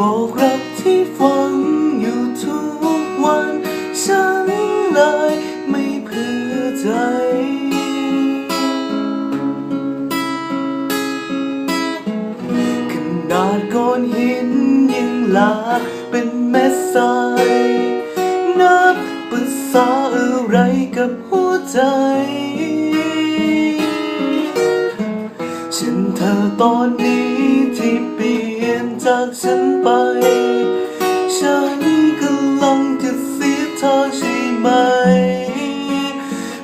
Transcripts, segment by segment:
บอกรักที่ฟังอยู่ทุกวัน ฉันเลยไม่เพื่อใจ ขนาดก้อนหินยังลาเป็นแม่สายนับภาษาอะไรกับหัวใจฉันเธอตอนนี้ที่ปี จากฉันไป ฉันกำลังจะเสียเธอใช่ไหม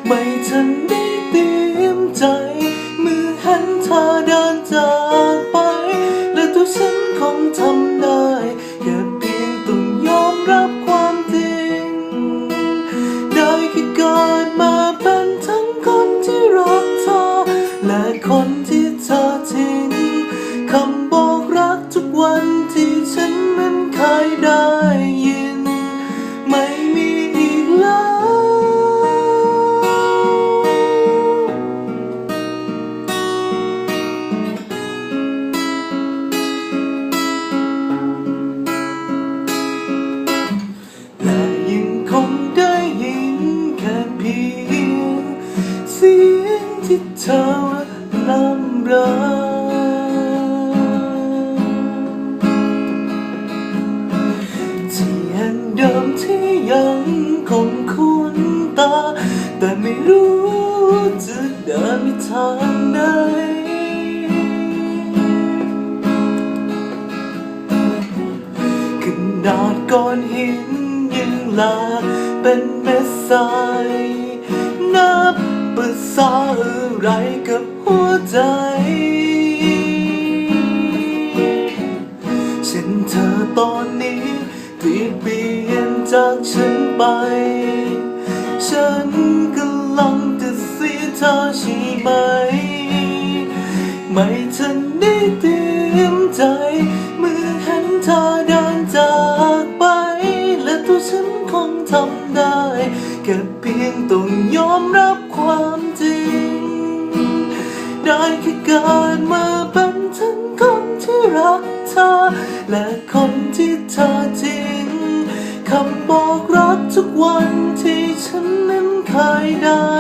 ไม่ทันได้เตรียมใจ มือหันเธอเดินจากไป และตัวฉันคงทำได้แค่เพียงต้องยอมรับความจริง ได้แค่เกิดมาเป็นทั้งคนที่รักเธอ และคนที่เธอทิ้ เธอลำราที่แห่งเดิมที่ยังคงคุ้นตา แต่ไม่รู้จะเดินไปทางไหนขนาดก้อนหินยังลาเป็นแม่สาย ษาอะไรกับหัวใจ ฉันเธอตอนนี้ที่เปลี่ยนจากฉันไป ฉันกำลังจะเสียเธอใช่ไหม ไม่ทันได้เตรียมใจ เมื่อเห็นเธอเดินจากไป และตัวฉันคงทำได้แค่เพีย แค่เกิดมาเป็นทั้งคนที่รักเธอ และคนที่เธอทิ้งคำบอกรักทุกวันที่ฉันนั้นเคยได้